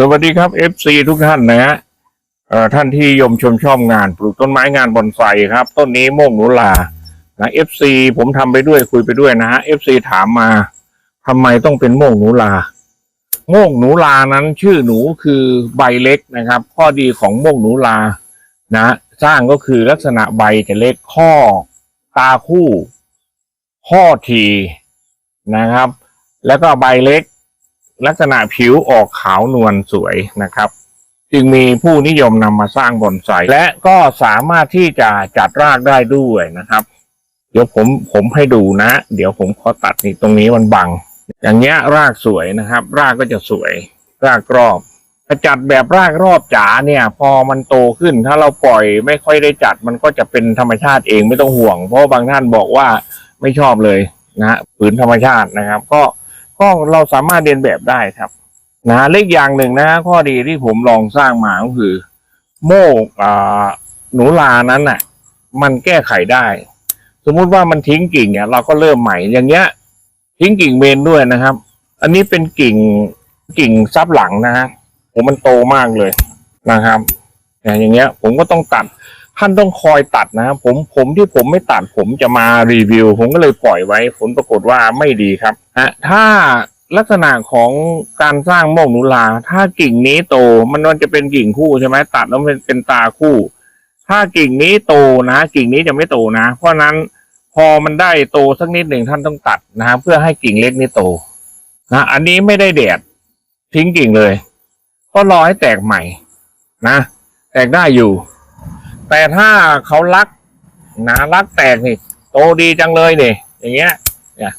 สวัสดีครับ FC ทุกท่านนะฮะท่านที่ยมชมชอบงานปลูกต้นไม้งานบอนไซครับ ต้นนี้โมกหนูลานะ FC ผมทำไปด้วยคุยไปด้วยนะฮะ FC ถามมาทำไมต้องเป็นโมกหนูลา โมกหนูลานั้นชื่อหนูคือใบเล็กนะครับ ข้อดีของโมกหนูลานะสร้างก็คือลักษณะใบจะเล็กข้อ ตาคู่ ข้อทีนะครับ แล้วก็ใบเล็ก ลักษณะผิวออกขาวนวลสวยนะครับ จึงมีผู้นิยมนำมาสร้างบอนไซและก็สามารถที่จะจัดรากได้ด้วยนะครับ เดี๋ยวผมผมให้ดูนะ เดี๋ยวผมขอตัดนี่ตรงนี้มันบัง อย่างเงี้ยรากสวยนะครับ รากก็จะสวย รากรอบถ้าจัดแบบรากรอบจ๋าเนี่ย พอมันโตขึ้น ถ้าเราปล่อยไม่ค่อยได้จัด มันก็จะเป็นธรรมชาติเองไม่ต้องห่วง เพราะบางท่านบอกว่าไม่ชอบเลยนะฮะผืนธรรมชาตินะครับ ก็ ก็เราสามารถเรียนแบบได้ครับนะเลขอย่างหนึ่งนะข้อดีที่ผมลองสร้างมาก็คือ โมกอ่าหนูลานั้นน่ะ มันแก้ไขได้ สมมุติว่ามันทิ้งกิ่งเนี่ยเราก็เริ่มใหม่อย่างเงี้ย ทิ้งกิ่งเมนด้วยนะครับ อันนี้เป็นกิ่งกิ่งซับหลังนะฮะผมมันโตมากเลยนะครับอย่างเงี้ย ผมก็ต้องตัด ท่านต้องคอยตัดนะครับผมผมที่ผมไม่ตัดผมจะมารีวิว ผมก็เลยปล่อยไว้ ผลปรากฏว่าไม่ดีครับฮะถ้าลักษณะของการสร้างโมกนุลา ถ้ากิ่งนี้โตมันมันจะเป็นกิ่งคู่ใช่ไหมตัดแล้วมันเป็นตาคู่ ถ้ากิ่งนี้โตนะ กิ่งนี้จะไม่โตนะ เพราะนั้นพอมันได้โตสักนิดหนึ่งท่านต้องตัดนะฮะเพื่อให้กิ่งเล็กนี้โตนะอันนี้ไม่ได้แดดทิ้งกิ่งเลย ก็รอให้แตกใหม่นะ แตกได้อยู่ แต่ถ้าเขารักหนะรักแตกนี่โตดีจังเลยนี่อย่างเงี้ยเนี่ย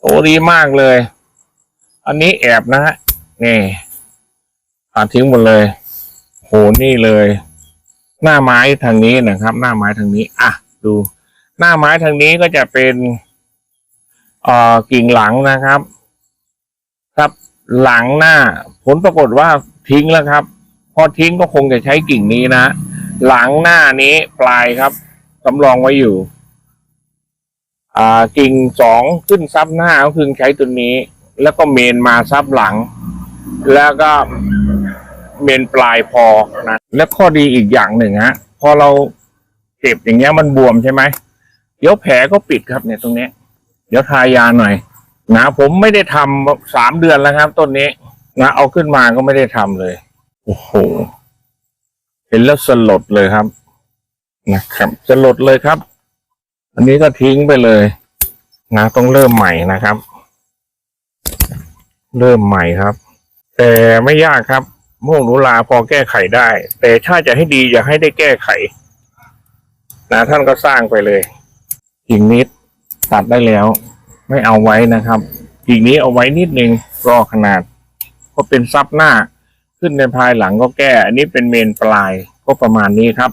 โตดีมากเลย อันนี้แอบนะฮะนี่ตัดทิ้งหมดเลย โหนี่เลย หน้าไม้ทางนี้นะครับ หน้าไม้ทางนี้ อะ ดู หน้าไม้ทางนี้ก็จะเป็นเอ่อกิ่งหลังนะครับ ครับหลังหน้า ผลปรากฏว่าทิ้งแล้วครับ พอทิ้งก็คงจะใช้กิ่งนี้นะ หลังหน้านี้ปลายครับสำรองไว้อยู่ อ่ากิ่งสองขึ้นซับหน้าก็คือใช้ตัวนี้ แล้วก็เมนมาซับหลัง แล้วก็เมนปลายพอนะและข้อดีอีกอย่างหนึ่งฮะพอเราเจ็บอย่างเงี้ยมันบวมใช่ไหมเดี๋ยวแผลก็ปิดครับเนี่ยตรงนี้ เดี๋ยวทายาหน่อยนะผมไม่ได้ทำสามเดือนแล้วครับต้นนี้นะเอาขึ้นมาก็ไม่ได้ทำเลย โอ้โห เห็นแล้วสลดเลยครับ นะครับสลดเลยครับ อันนี้ก็ทิ้งไปเลย นะต้องเริ่มใหม่นะครับ เริ่มใหม่ครับ แต่ไม่ยากครับโมกหนูลาพอแก้ไขได้ แต่ถ้าจะให้ดีอยากให้ได้แก้ไข นะท่านก็สร้างไปเลยกิ่งนิดตัดได้แล้ว ไม่เอาไว้นะครับกิ่งนี้เอาไว้นิดนึงรอขนาด ก็เป็นซับหน้า ขึ้นในภายหลังก็แก้ อันนี้เป็นเมนปลายก็ประมาณนี้ครับ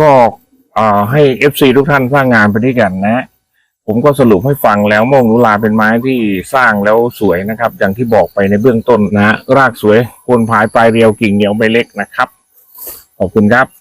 ก็ให้เอฟซีทุกท่านสร้างงานไปด้วยกันนะ ผมก็สรุปให้ฟังแล้วโมงนุลาเป็นไม้ที่สร้างแล้วสวยนะครับ อย่างที่บอกไปในเบื้องต้นนะ รากสวยโคนผายปลายเรียวกิ่งเหนียวใบเล็กนะครับ ขอบคุณครับ